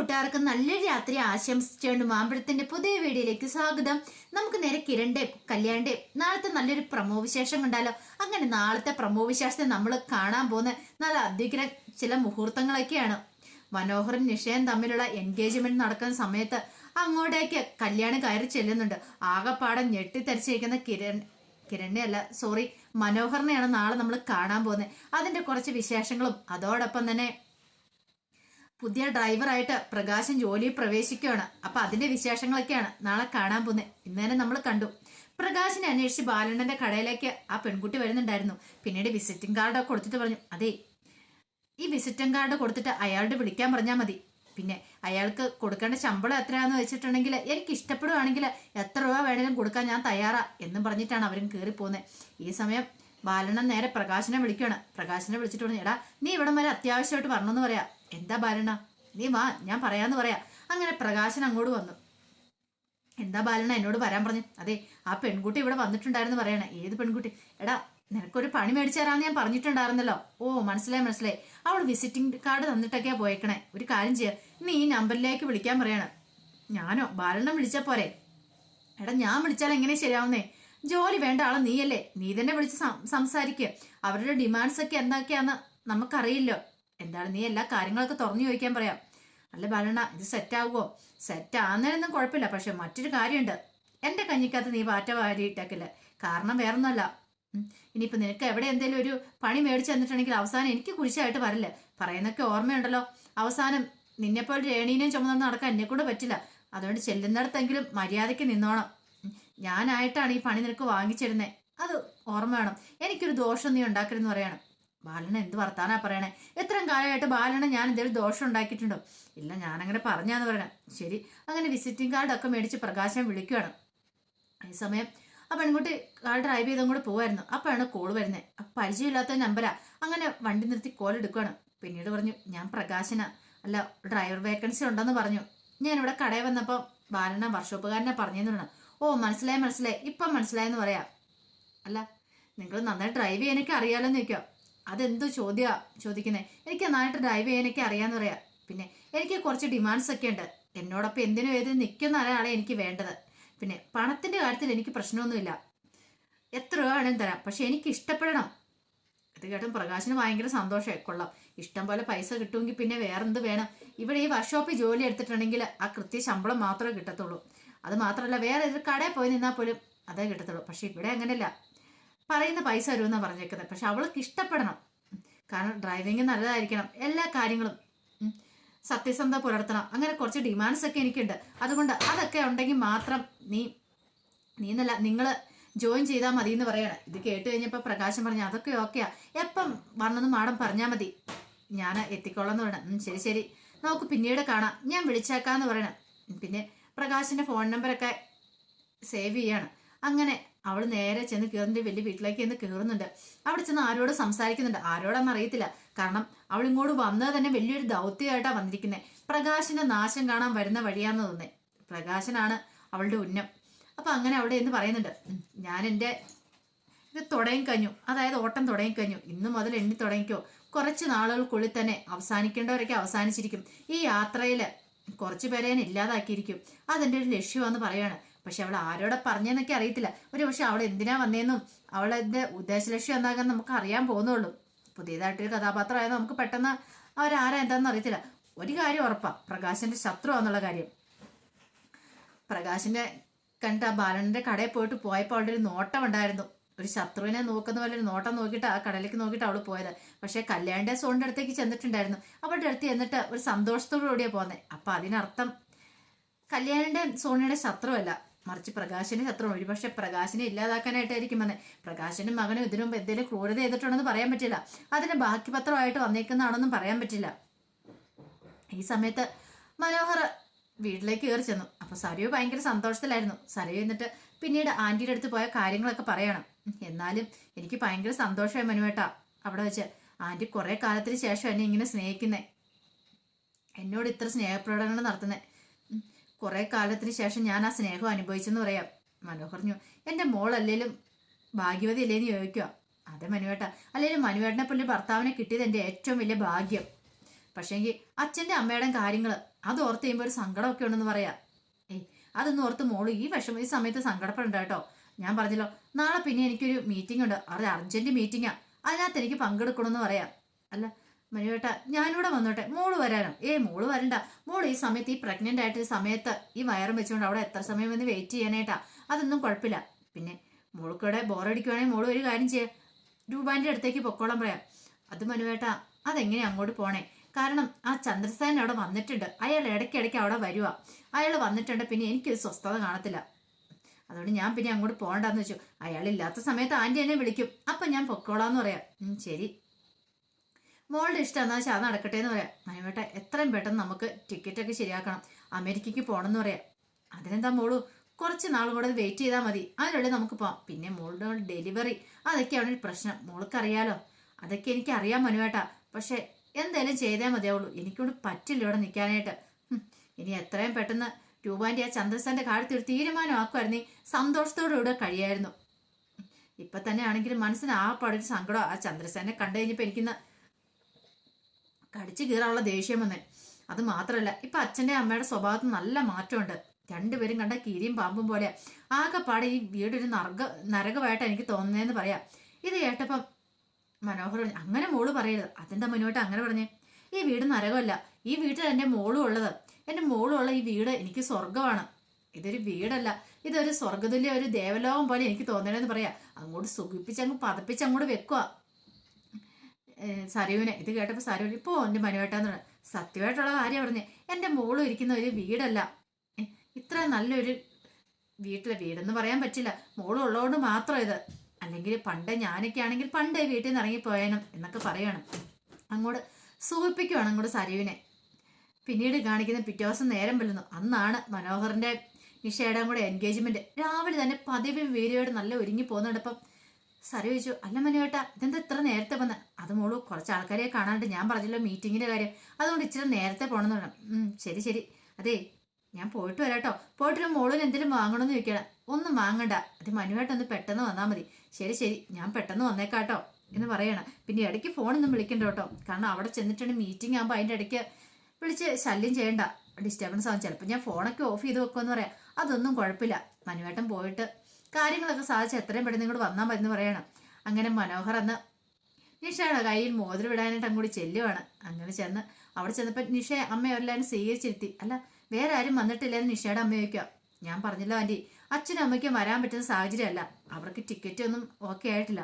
കൂട്ടുകാർക്ക് നല്ലൊരു രാത്രി ആശംസിച്ചുകൊണ്ട് മാമ്പഴത്തിന്റെ പുതിയ വീഡിയോയിലേക്ക് സ്വാഗതം. നമുക്ക് നേരെ കിരണ്ടേ കല്യാണ്ടേ നാളത്തെ നല്ലൊരു പ്രമോ വിശേഷം കണ്ടാലോ? അങ്ങനെ നാളത്തെ പ്രമോ വിശേഷത്തെ നമ്മൾ കാണാൻ പോകുന്ന നല്ല അധികം ചില മുഹൂർത്തങ്ങളൊക്കെയാണ്. മനോഹരൻ നിഷയും തമ്മിലുള്ള എൻഗേജ്മെന്റ് നടക്കുന്ന സമയത്ത് അങ്ങോട്ടേക്ക് കല്യാണം കയറി ചെല്ലുന്നുണ്ട്. ആകെപ്പാടം ഞെട്ടിത്തരിച്ചിരിക്കുന്ന കിരൺ കിരണിനെ അല്ല സോറി മനോഹറിനെയാണ് നാളെ നമ്മൾ കാണാൻ പോകുന്നത്. അതിന്റെ കുറച്ച് വിശേഷങ്ങളും അതോടൊപ്പം തന്നെ പുതിയ ഡ്രൈവറായിട്ട് പ്രകാശം ജോലിയിൽ പ്രവേശിക്കുകയാണ്. അപ്പൊ അതിന്റെ വിശേഷങ്ങളൊക്കെയാണ് നാളെ കാണാൻ പോകുന്നത് ഇന്ന് തന്നെ നമ്മൾ കണ്ടു. പ്രകാശിനെ അന്വേഷിച്ച് ബാലണ്ണന്റെ കടയിലേക്ക് ആ പെൺകുട്ടി വരുന്നുണ്ടായിരുന്നു. പിന്നീട് വിസിറ്റിംഗ് കാർഡ് കൊടുത്തിട്ട് പറഞ്ഞു അതെ ഈ വിസിറ്റിംഗ് കാർഡ് കൊടുത്തിട്ട് അയാളുടെ വിളിക്കാൻ പറഞ്ഞാൽ മതി. പിന്നെ അയാൾക്ക് കൊടുക്കേണ്ട ശമ്പളം എത്രയാണെന്ന് വെച്ചിട്ടുണ്ടെങ്കിൽ എനിക്ക് ഇഷ്ടപ്പെടുവാണെങ്കിൽ എത്ര രൂപ വേണേലും കൊടുക്കാൻ ഞാൻ തയ്യാറാ എന്നും പറഞ്ഞിട്ടാണ് അവരും കയറി പോകുന്നത് ഈ സമയം ബാലണ്ണൻ നേരെ പ്രകാശിനെ വിളിക്കുകയാണ്. പ്രകാശിനെ വിളിച്ചിട്ട് പറഞ്ഞു എടാ നീ ഇവിടം വരെ അത്യാവശ്യമായിട്ട് വരണമെന്ന് പറയാ. എന്താ ബാലണ നീ വാ ഞാൻ പറയാന്ന് പറയാ. അങ്ങനെ പ്രകാശൻ അങ്ങോട്ട് വന്നു. എന്താ ബാലണ എന്നോട് വരാൻ പറഞ്ഞു? അതെ ആ പെൺകുട്ടി ഇവിടെ വന്നിട്ടുണ്ടായിരുന്നു പറയണ. ഏത് പെൺകുട്ടി? എടാ നിനക്കൊരു പണി മേടിച്ചു തരാമെന്ന് ഞാൻ പറഞ്ഞിട്ടുണ്ടായിരുന്നല്ലോ. ഓ മനസ്സിലായി മനസ്സിലായി. അവൾ വിസിറ്റിംഗ് കാർഡ് തന്നിട്ടൊക്കെയാ പോയേക്കണേ. ഒരു കാര്യം ചെയ്യുക നീ ഈ നമ്പറിലേക്ക് വിളിക്കാൻ പറയണ. ഞാനോ? ബാലണ്ണം വിളിച്ചാ പോരെ. എടാ ഞാൻ വിളിച്ചാൽ എങ്ങനെ ശരിയാവുന്നേ? ജോലി വേണ്ട ആളെ നീയല്ലേ? നീ തന്നെ വിളിച്ച് സംസാരിക്കുക അവരുടെ ഡിമാൻഡ്സ് ഒക്കെ എന്തൊക്കെയാന്ന് നമുക്കറിയില്ലോ. എന്താണ് നീ എല്ലാ കാര്യങ്ങളൊക്കെ തുറന്നു ചോദിക്കാൻ പറയാം. അല്ല ബാലണ്ണ ഇത് സെറ്റ് ആവുമോ സെറ്റ് ആകുന്നതിനൊന്നും കുഴപ്പമില്ല പക്ഷെ മറ്റൊരു കാര്യമുണ്ട്. എന്റെ കഞ്ഞിക്കകത്ത് നീ പാറ്റ വാരിയിട്ടേക്കില്ല കാരണം വേറൊന്നുമല്ല. ഉം. ഇനിയിപ്പോ നിനക്ക് എവിടെ എന്തെങ്കിലും ഒരു പണി മേടിച്ചു തന്നിട്ടുണ്ടെങ്കിൽ അവസാനം എനിക്ക് കുരിശായിട്ട് വരില്ല? പറയുന്നൊക്കെ ഓർമ്മയുണ്ടല്ലോ. അവസാനം നിന്നെപ്പോലെ രേണീനെയും ചുമന്നു നടക്കാൻ എന്നെ കൊണ്ട് പറ്റില്ല. അതുകൊണ്ട് ചെല്ലുന്നിടത്തെങ്കിലും മര്യാദയ്ക്ക് നിന്നോണം. ഞാനായിട്ടാണ് ഈ പണി നിനക്ക് വാങ്ങിച്ചിരുന്നത് അത് ഓർമ്മ വേണം. എനിക്കൊരു ദോഷം നീ ഉണ്ടാക്കരുതെന്ന് പറയണം. ബാലന എന്ത് വർത്താനാ പറയണേ? എത്രയും കാലമായിട്ട് ബാലന ഞാൻ എന്തെങ്കിലും ദോഷം ഉണ്ടാക്കിയിട്ടുണ്ടോ? ഇല്ല ഞാനങ്ങനെ പറഞ്ഞാന്ന് പറയണം. ശരി അങ്ങനെ വിസിറ്റിംഗ് കാർഡ് ഒക്കെ മേടിച്ച് പ്രകാശം വിളിക്കുകയാണ് ഈ സമയം ആ പെൺകുട്ടി കാർ ഡ്രൈവ് ചെയ്തും കൂടെ പോവായിരുന്നു. അപ്പോഴാണ് കോൾ വരുന്നത് പരിചയമില്ലാത്ത നമ്പരാ അങ്ങനെ വണ്ടി നിർത്തി കോൾ എടുക്കുകയാണ് പിന്നീട് പറഞ്ഞു ഞാൻ പ്രകാശന. അല്ല ഡ്രൈവർ വേക്കൻസി ഉണ്ടെന്ന് പറഞ്ഞു. ഞാൻ ഇവിടെ കടയിൽ വന്നപ്പോൾ ബാലന വർഷോപ്പുകാരനെ പറഞ്ഞെന്ന് പറഞ്ഞു ഓ മനസ്സിലായി മനസ്സിലായി. ഇപ്പം മനസ്സിലായെന്ന് പറയാം. അല്ല നിങ്ങൾ നന്നായി ഡ്രൈവ് ചെയ്യാനൊക്കെ അറിയാലോന്ന് ചോദിക്കാം അതെന്തോ ചോദ്യമാ ചോദിക്കുന്നത് എനിക്ക് നന്നായിട്ട് ഡ്രൈവ് ചെയ്യാനൊക്കെ അറിയാന്ന് പറയാം. പിന്നെ എനിക്ക് കുറച്ച് ഡിമാൻഡ്സ് ഒക്കെ ഉണ്ട്. എന്നോടൊപ്പം എന്തിനും ഏത് നിൽക്കുന്ന ഒരാളെ എനിക്ക് വേണ്ടത്. പിന്നെ പണത്തിന്റെ കാര്യത്തിൽ എനിക്ക് പ്രശ്നമൊന്നുമില്ല. എത്ര രൂപ വേണമെങ്കിലും തരാം. പക്ഷെ എനിക്ക് ഇഷ്ടപ്പെടണം. ഇത് കേട്ടും പ്രകാശിന് ഭയങ്കര സന്തോഷമായി. കൊള്ളാം. ഇഷ്ടം പോലെ പൈസ കിട്ടുമെങ്കിൽ പിന്നെ വേറെന്ത് വേണം? ഇവിടെ ഈ വർക്ക്ഷോപ്പിൽ ജോലി എടുത്തിട്ടുണ്ടെങ്കിൽ ആ കൃത്യ ശമ്പളം മാത്രമേ കിട്ടത്തുള്ളൂ. അത് മാത്രമല്ല വേറെ ഏതൊരു കടയിൽ പോയി നിന്നാൽ പോലും അതേ കിട്ടത്തുള്ളൂ. പക്ഷെ ഇവിടെ അങ്ങനെയല്ല. പറയുന്ന പൈസ വരുമെന്നാണ് പറഞ്ഞേക്കുന്നത്. പക്ഷെ അവൾക്ക് ഇഷ്ടപ്പെടണം. കാരണം ഡ്രൈവിങ് നല്ലതായിരിക്കണം. എല്ലാ കാര്യങ്ങളും സത്യസന്ധ സത്യസന്ധത പുലർത്തണം. അങ്ങനെ കുറച്ച് ഡിമാൻഡ്സ് ഒക്കെ എനിക്കുണ്ട്. അതുകൊണ്ട് അതൊക്കെ ഉണ്ടെങ്കിൽ മാത്രം നീ നീ എന്നല്ല നിങ്ങൾ ജോയിൻ ചെയ്താൽ മതി എന്ന് പറയണം. ഇത് കേട്ട് കഴിഞ്ഞപ്പോൾ പ്രകാശം പറഞ്ഞു അതൊക്കെ ഓക്കെയാ എപ്പം വന്നെന്ന് മാഡം പറഞ്ഞാൽ മതി. ഞാൻ എത്തിക്കോളാം എന്ന് പറയണം. ശരി ശരി. നമുക്ക് പിന്നീട് കാണാം. ഞാൻ വിളിച്ചേക്കാന്ന് പറയണം. പിന്നെ പ്രകാശിന്റെ ഫോൺ നമ്പറൊക്കെ സേവ് ചെയ്യാണ്. അങ്ങനെ അവൾ നേരെ ചെന്ന് കയറിന്റെ വലിയ വീട്ടിലേക്ക് ചെന്ന് കയറുന്നുണ്ട് അവിടെ ചെന്ന് ആരോട് സംസാരിക്കുന്നുണ്ട്. ആരോടാന്ന് അറിയത്തില്ല. കാരണം അവൾ ഇങ്ങോട്ട് വന്നത് തന്നെ വലിയൊരു ദൗത്യമായിട്ടാണ് വന്നിരിക്കുന്നത് പ്രകാശിന്റെ നാശം കാണാൻ വരുന്ന വഴിയാന്ന് തോന്നേ പ്രകാശനാണ് അവളുടെ ഉന്നം. അപ്പൊ അങ്ങനെ അവിടെ എന്ന് പറയുന്നുണ്ട് ഞാൻ എന്റെ ഇത് തുടങ്ങി കഴിഞ്ഞു. അതായത് ഓട്ടം തുടങ്ങി കഴിഞ്ഞു. ഇന്ന് മുതൽ എണ്ണി തുടങ്ങിക്കോ. കുറച്ച് നാളുകൾക്കുള്ളിൽ തന്നെ അവസാനിക്കേണ്ടവരൊക്കെ അവസാനിച്ചിരിക്കും. ഈ യാത്രയിൽ കുറച്ച് പേരെ ഞാൻ ഇല്ലാതാക്കിയിരിക്കും. അതെന്റെ ഒരു ലക്ഷ്യമാണെന്ന് പറയാണ്. പക്ഷെ അവൾ ആരോടെ പറഞ്ഞെന്നൊക്കെ അറിയത്തില്ല. ഒരു പക്ഷെ അവൾ എന്തിനാ വന്നേന്നും അവളെന്റെ ഉദ്ദേശ ലക്ഷ്യം എന്താകാൻ നമുക്ക് അറിയാൻ പോകുന്നുള്ളൂ. പുതിയതായിട്ടൊരു കഥാപാത്രമായത് നമുക്ക് പെട്ടെന്ന് അവരാരാ എന്താണെന്ന് അറിയത്തില്ല. ഒരു കാര്യം ഉറപ്പാ പ്രകാശന്റെ ശത്രു എന്നുള്ള കാര്യം. പ്രകാശിന്റെ കണ്ട ബാലന്റെ കടയിൽ പോയിട്ട് പോയപ്പോൾ അവളുടെ ഒരു നോട്ടം ഉണ്ടായിരുന്നു. ഒരു ശത്രുവിനെ നോക്കുന്ന പോലെ ഒരു നോട്ടം നോക്കിയിട്ട് ആ കടലേക്ക് നോക്കിയിട്ട് അവൾ പോയത്. പക്ഷെ കല്യാണിന്റെ സോണിന്റെ അടുത്തേക്ക് ചെന്നിട്ടുണ്ടായിരുന്നു. അവളുടെ അടുത്ത് ചെന്നിട്ട് ഒരു സന്തോഷത്തോടു കൂടിയാണ് പോന്നെ. അപ്പൊ അതിനർത്ഥം കല്യാണിന്റെ സോണിയുടെ ശത്രുവല്ല. മറിച്ച് പ്രകാശനെ ശത്രുവാണ്. ഒരുപക്ഷെ പ്രകാശനെ ഇല്ലാതാക്കാനായിട്ടായിരിക്കും വന്നത് പ്രകാശനും മകനും ഇതിനു എന്തെങ്കിലും ക്രൂരത ചെയ്തിട്ടുണ്ടെന്ന് പറയാൻ പറ്റില്ല. അതിന് ബാക്കി പത്രമായിട്ട് വന്നേക്കുന്നതാണെന്നും പറയാൻ പറ്റില്ല. ഈ സമയത്ത് മനോഹർ വീട്ടിലേക്ക് കയറി ചെന്നു. അപ്പൊ സരയു ഭയങ്കര സന്തോഷത്തിലായിരുന്നു. സരയു എന്നിട്ട് പിന്നീട് ആന്റിയുടെ അടുത്ത് പോയ കാര്യങ്ങളൊക്കെ പറയണം. എന്നാലും എനിക്ക് ഭയങ്കര സന്തോഷമായി മനുവേട്ടാ അവിടെ വെച്ച്. ആന്റി കുറെ കാലത്തിന് ശേഷം എന്നെ ഇങ്ങനെ സ്നേഹിക്കുന്നേ. എന്നോട് ഇത്ര സ്നേഹപ്രകടനങ്ങൾ നടത്തുന്നേ. കുറെ കാലത്തിന് ശേഷം ഞാൻ ആ സ്നേഹം അനുഭവിച്ചെന്ന് പറയാം. മനോഹർ പറഞ്ഞു എന്റെ മോൾ അല്ലേലും ഭാഗ്യവതി അല്ലേന്ന് ചോദിക്കുക അതെ മനുവേട്ട. അല്ലേലും മനുവേട്ടനെ പോലെ ഭർത്താവിനെ കിട്ടിയത് എന്റെ ഏറ്റവും വലിയ ഭാഗ്യം. പക്ഷേങ്കിൽ അച്ഛന്റെ അമ്മയുടെ കാര്യങ്ങൾ അത് ഓർത്ത് ചെയ്യുമ്പോൾ ഒരു സങ്കടമൊക്കെ ഉണ്ടെന്ന് പറയാ. ഏയ് അതൊന്നും ഓർത്ത് മോൾ ഈ വിഷമ ഈ സമയത്ത് സങ്കടപ്പെടണ്ട കേട്ടോ. ഞാൻ പറഞ്ഞല്ലോ നാളെ പിന്നെ എനിക്കൊരു മീറ്റിംഗ് ഉണ്ട്. അത് അർജന്റ് മീറ്റിംഗാ അതിനകത്ത് എനിക്ക് പങ്കെടുക്കണമെന്ന് പറയാം. അല്ല മനുവേട്ട ഞാനിവിടെ വന്നോട്ടെ. മോൾ വരാനോ? ഏ മോൾ വരണ്ട. മോൾ ഈ സമയത്ത് ഈ പ്രഗ്നന്റ് ആയിട്ട് സമയത്ത് ഈ വയറും വെച്ചുകൊണ്ട് അവിടെ എത്ര സമയം വന്ന് വെയിറ്റ് ചെയ്യാനായിട്ടാ? അതൊന്നും കുഴപ്പമില്ല. പിന്നെ മോൾക്കിവിടെ ബോറടിക്കുവാണെങ്കിൽ മോൾ ഒരു കാര്യം ചെയ്യാം. രൂപാന്റെ അടുത്തേക്ക് പൊക്കോളം പറയാം. അത് മനുവേട്ട അതെങ്ങനെ അങ്ങോട്ട് പോണേ? കാരണം ആ ചന്ദ്രസേന അവിടെ വന്നിട്ടുണ്ട്. അയാൾ ഇടയ്ക്കിടയ്ക്ക് അവിടെ വരുക അയാൾ വന്നിട്ടുണ്ട് പിന്നെ എനിക്കൊരു സ്വസ്ഥത കാണത്തില്ല. അതുകൊണ്ട് ഞാൻ പിന്നെ അങ്ങോട്ട് പോകണ്ടെന്ന് വെച്ചു. അയാൾ ഇല്ലാത്ത സമയത്ത് ആന്റി എന്നെ വിളിക്കും. അപ്പം ഞാൻ പൊക്കോളാന്ന് പറയാം. ശരി. മോളുടെ ഇഷ്ടം എന്നാ വെച്ചാൽ അത് നടക്കട്ടെ എന്ന് പറയാം. മനുവേട്ട എത്രയും പെട്ടെന്ന് നമുക്ക് ടിക്കറ്റൊക്കെ ശരിയാക്കണം. അമേരിക്കയ്ക്ക് പോകണമെന്ന് പറയാം. അതിനെന്താ മോളു? കുറച്ച് നാൾ കൂടെ വെയിറ്റ് ചെയ്താൽ മതി. അതിനുള്ളിൽ നമുക്ക് പോവാം. പിന്നെ മോളുടെ ഡെലിവറി അതൊക്കെയാണ് ഒരു പ്രശ്നം. മോൾക്കറിയാലോ. അതൊക്കെ എനിക്ക് അറിയാം മനുവേട്ടാ പക്ഷെ എന്തായാലും ചെയ്തേ മതിയാവുള്ളൂ. എനിക്കൊണ്ട് പറ്റില്ല ഇവിടെ നിൽക്കാനായിട്ട് ഇനി എത്രയും പെട്ടെന്ന് രൂപാന്റെ ആ ചന്ദ്രസന്റെ കാര്യത്തിൽ ഒരു തീരുമാനമാക്കുമായിരുന്നു സന്തോഷത്തോടെ ഇവിടെ കഴിയായിരുന്നു. ഇപ്പൊ തന്നെ ആണെങ്കിലും മനസ്സിന് ആ പാടൊരു സങ്കടം ആ ചന്ദ്രസേനെ കണ്ടു കഴിഞ്ഞപ്പോ എനിക്കിന്ന് കടിച്ചു കീറാനുള്ള ദേഷ്യം വന്നെ അത് മാത്രമല്ല ഇപ്പൊ അച്ഛന്റെ അമ്മയുടെ സ്വഭാവത്തിൽ നല്ല മാറ്റമുണ്ട്. രണ്ടുപേരും കണ്ട കീരിയും പാമ്പും പോലെ ആകെ ആകെപ്പാടെ ഈ വീടൊരു നർഗ നരകമായിട്ട് എനിക്ക് തോന്നുന്നതെന്ന് പറയാം. ഇത് കേട്ടപ്പം മനോഹർ അങ്ങനെ മോൾ പറയരുത്. അതിന്റെ മുന്നോട്ട് അങ്ങനെ പറഞ്ഞേ? ഈ വീട് നരകമല്ല. ഈ വീട്ടിൽ എന്റെ മോളും ഉള്ളത്. എന്റെ മോളും ഉള്ള ഈ വീട് എനിക്ക് സ്വർഗമാണ് ഇതൊരു വീടല്ല. ഇതൊരു സ്വർഗതുല്യ ഒരു ദേവലോകം പോലെ എനിക്ക് തോന്നണെന്ന് പറയാം. അങ്ങോട്ട് സുഖിപ്പിച്ച് അങ്ങ് പതപ്പിച്ച് അങ്ങോട്ട് വെക്കുക സരയുവിനെ ഇത് കേട്ടപ്പോൾ സരയുവിന് ഇപ്പോൾ എന്റെ മനുവേട്ടാന്ന് പറഞ്ഞു. സത്യമായിട്ടുള്ള കാര്യം പറഞ്ഞു എന്റെ മോൾ ഇരിക്കുന്ന ഒരു വീടല്ല. ഇത്ര നല്ലൊരു വീട്ടിലെ വീടെന്ന് പറയാൻ പറ്റില്ല. മോളും ഉള്ളതുകൊണ്ട് മാത്രം ഇത്. അല്ലെങ്കിൽ പണ്ട് ഞാനൊക്കെ ആണെങ്കിൽ പണ്ട് വീട്ടിൽ നിന്ന് ഇറങ്ങിപ്പോയാനും എന്നൊക്കെ പറയണം. അങ്ങോട്ട് സൂചിപ്പിക്കുവാണ് അങ്ങോട്ട് സരുവിനെ. പിന്നീട് കാണിക്കുന്ന പിറ്റേ ദിവസം നേരം വെല്ലുന്നു. അന്നാണ് മനോഹറിന്റെ നിഷയുടെ കൂടെ എൻഗേജ്മെന്റ് രാവിലെ തന്നെ പതിവ് വീരയോട് നല്ല ഒരുങ്ങി പോകുന്നുണ്ടപ്പം സര ചോദിച്ചു അല്ല മനുവേട്ടാ ഇതെന്താ ഇത്ര നേരത്തെ വന്ന്? അത് മോൾ കുറച്ച് ആൾക്കാരെ കാണാണ്ട് ഞാൻ പറഞ്ഞല്ലോ മീറ്റിങ്ങിന്റെ കാര്യം. അതുകൊണ്ട് ഇച്ചിരി നേരത്തെ പോണെന്ന് പറഞ്ഞു. ശരി ശരി. അതെ ഞാൻ പോയിട്ട് വരാട്ടോ. പോയിട്ട് മോളിന് എന്തെങ്കിലും വാങ്ങണമെന്ന് ചോദിക്കണം ഒന്നും വാങ്ങണ്ട. അത് മനുവേട്ടൊന്ന് പെട്ടെന്ന് വന്നാൽ മതി. ശരി ശരി. ഞാൻ പെട്ടെന്ന് വന്നേക്കാട്ടോ എന്ന് പറയണം. പിന്നെ ഇടയ്ക്ക് ഫോണൊന്നും വിളിക്കണ്ട കേട്ടോ. കാരണം അവിടെ ചെന്നിട്ടുണ്ട് മീറ്റിംഗ് ആകുമ്പോൾ അതിന്റെ ഇടയ്ക്ക് വിളിച്ച് ശല്യം ചെയ്യണ്ട. ഡിസ്റ്റർബൻസ് ആവും. ചിലപ്പോൾ ഞാൻ ഫോണൊക്കെ ഓഫ് ചെയ്ത് വെക്കുമെന്ന് പറയാം. അതൊന്നും കുഴപ്പമില്ല. മനുവേട്ടൻ പോയിട്ട് കാര്യങ്ങളൊക്കെ സാധിച്ച് എത്രയും പെട്ടെന്ന് ഇങ്ങോട്ട് വന്നാൽ മതി എന്ന് പറയണം. അങ്ങനെ മനോഹർ അന്ന് നിഷയുടെ കയ്യിൽ മോതിരം ഇടാനായിട്ട് അങ്ങോട്ട് ചെല്ലുവാണ്. അങ്ങനെ ചെന്ന് അവിടെ ചെന്നപ്പോൾ നിഷ അമ്മ എല്ലാവരും സ്വീകരിച്ചിരുത്തി. അല്ല വേറെ ആരും വന്നിട്ടില്ലെന്ന് നിഷയുടെ അമ്മ ചോദിക്കുക ഞാൻ പറഞ്ഞില്ല ആന്റി അച്ഛനും അമ്മയ്ക്കും വരാൻ പറ്റുന്ന സാഹചര്യമല്ല. അവർക്ക് ടിക്കറ്റ് ഒന്നും ഓക്കെ ആയിട്ടില്ല.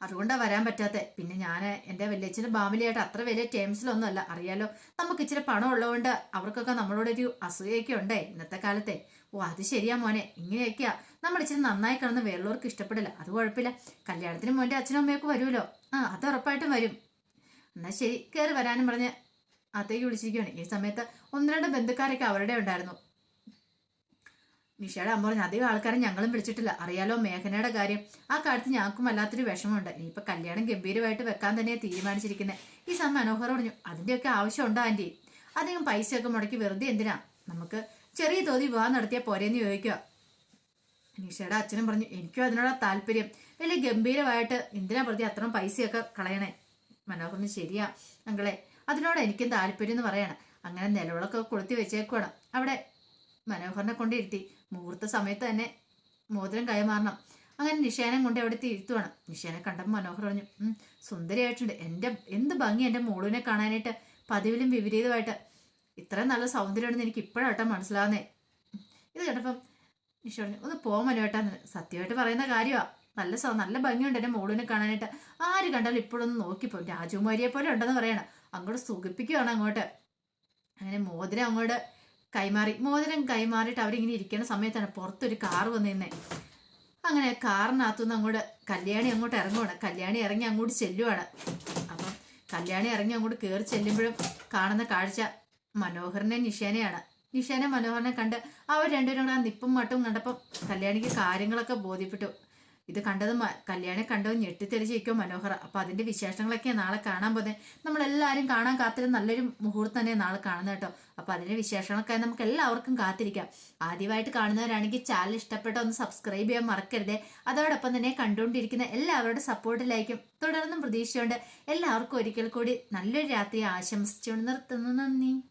അതുകൊണ്ടാണ് വരാൻ പറ്റാത്തത് പിന്നെ ഞാൻ എന്റെ വല്യച്ഛന്റെ ബാമിലിയായിട്ട് അത്ര വലിയ ടേംസിലൊന്നുമല്ല അറിയാലോ നമുക്ക് ഇച്ചിരി പണം ഉള്ളതുകൊണ്ട് അവർക്കൊക്കെ നമ്മളോടൊരു അസൂയൊക്കെ ഉണ്ടേ ഇന്നത്തെ കാലത്തെ. ഓ അത് ശരിയാ മോനെ. ഇങ്ങനെയൊക്കെയാ. നമ്മൾ ഇച്ചിരി നന്നായി കിടന്ന് വേറുള്ളവർക്ക് ഇഷ്ടപ്പെടില്ല. അത് കുഴപ്പമില്ല. കല്യാണത്തിന് മോന്റെ അച്ഛനും അമ്മയൊക്കെ വരുമല്ലോ. ആ അത് ഉറപ്പായിട്ടും വരും. എന്നാൽ ശരി. കയറി വരാനും പറഞ്ഞ് അത്തേക്ക് വിളിച്ചിരിക്കുകയാണ് ഈ സമയത്ത് ഒന്ന് രണ്ട് ബന്ധുക്കാരൊക്കെ അവരുടെ ഉണ്ടായിരുന്നു. നിഷയുടെ അമ്മ പറഞ്ഞു അധികം ആൾക്കാരെ ഞങ്ങളും വിളിച്ചിട്ടില്ല. അറിയാലോ മേഘനയുടെ കാര്യം. ആ കാര്യത്തിൽ ഞങ്ങൾക്കും വല്ലാത്തൊരു വിഷമമുണ്ട്. ഇനിയിപ്പോൾ കല്യാണം ഗംഭീരമായിട്ട് വെക്കാൻ തന്നെയാണ് തീരുമാനിച്ചിരിക്കുന്നത് ഈ സമയം മനോഹർ പറഞ്ഞു അതിന്റെയൊക്കെ ആവശ്യമുണ്ടോ ആന്റി അധികം പൈസയൊക്കെ മുടക്കി വെറുതെ എന്തിനാ? നമുക്ക് ചെറിയ തോതിൽ വിവാഹം നടത്തിയാൽ പോരേന്ന് ചോദിക്കുക. നിഷയുടെ അച്ഛനും പറഞ്ഞു എനിക്കും അതിനോടാ താല്പര്യം. വലിയ ഗംഭീരമായിട്ട് എന്തിനാ പ്രതി അത്രയും പൈസയൊക്കെ കളയണേ? മനോഹറിന് ശരിയാ അങ്കളെ അതിനോട് എനിക്കും താല്പര്യം എന്ന് പറയണം. അങ്ങനെ നിലവിളൊക്കെ കൊളുത്തി വെച്ചേക്കുവാണ്. അവിടെ മനോഹറിനെ കൊണ്ടിരുത്തി. മുഹൂർത്ത സമയത്ത് തന്നെ മോതിരം കൈമാറണം. അങ്ങനെ നിഷേനെ കൊണ്ട് അവിടെ തിരുത്തുവാണ് നിഷേനെ കണ്ടപ്പോൾ മനോഹർ പറഞ്ഞു "ഉം, സുന്ദരിയായിട്ടുണ്ട്. എന്റെ എന്ത് ഭംഗി എന്റെ മോളുവിനെ കാണാനായിട്ട് പതിവിലും വിപരീതമായിട്ട്. ഇത്രയും നല്ല സൗന്ദര്യമാണെന്ന് എനിക്ക് ഇപ്പോഴാട്ടോ മനസ്സിലാവുന്നേ. ഇത് കേട്ടപ്പം നിഷ പറഞ്ഞു ഒന്ന് പോ ഏട്ടാ സത്യമായിട്ട് പറയുന്ന കാര്യമാണ് നല്ല നല്ല ഭംഗിയുണ്ട് എന്റെ മോളിനെ കാണാനായിട്ട്. ആര് കണ്ടാലും ഇപ്പോഴൊന്ന് നോക്കിപ്പോ. രാജകുമാരിയെ പോലെ ഉണ്ടെന്ന് പറയണം. അങ്ങോട്ട് സുഖിപ്പിക്കുകയാണ് അങ്ങോട്ട്. അങ്ങനെ മോതിരം അങ്ങോട്ട് കൈമാറി. മോതിരം കൈമാറിയിട്ട് അവരിങ്ങനെ ഇരിക്കുന്ന സമയത്താണ് പുറത്തൊരു കാർ വന്നു നിന്നേ അങ്ങനെ കാറിനകത്തുനിന്ന് അങ്ങോട്ട് കല്യാണി അങ്ങോട്ട് ഇറങ്ങുവാണ്. കല്യാണി ഇറങ്ങി അങ്ങോട്ട് ചെല്ലുവാണ്. അപ്പം കല്യാണി ഇറങ്ങി അങ്ങോട്ട് കയറി ചെല്ലുമ്പോഴും കാണുന്ന കാഴ്ച മനോഹറിനെ നിഷേനയാണ്. നിഷേന മനോഹറിനെ കണ്ട് അവർ രണ്ടുപേരും ആ നിപ്പും മട്ടും കണ്ടപ്പം കല്യാണിക്ക് കാര്യങ്ങളൊക്കെ ബോധ്യപ്പെട്ടു. ഇത് കണ്ടത് കല്യാണി കണ്ടത് ഞെട്ടിത്തെറിച്ചിരിക്കോ മനോഹർ അപ്പൊ അതിന്റെ വിശേഷങ്ങളൊക്കെ നാളെ കാണാൻ പോകുന്നത് നമ്മളെല്ലാവരും കാണാൻ കാത്തിരുന്ന നല്ലൊരു മുഹൂർത്തം തന്നെ നാളെ കാണുന്നത് കേട്ടോ. അപ്പൊ അതിന്റെ വിശേഷങ്ങളൊക്കെ നമുക്ക് എല്ലാവർക്കും കാത്തിരിക്കാം. ആദ്യമായിട്ട് കാണുന്നവരാണെങ്കിൽ ചാനൽ ഇഷ്ടപ്പെട്ട ഒന്ന് സബ്സ്ക്രൈബ് ചെയ്യാൻ മറക്കരുതേ. അതോടൊപ്പം തന്നെ കണ്ടുകൊണ്ടിരിക്കുന്ന എല്ലാവരുടെ സപ്പോർട്ടിലായിരിക്കും തുടർന്നും പ്രതീക്ഷയുണ്ട്. എല്ലാവർക്കും ഒരിക്കൽ കൂടി നല്ലൊരു രാത്രി ആശംസിച്ചുകൊണ്ട് നിർത്തുന്നു. നന്ദി.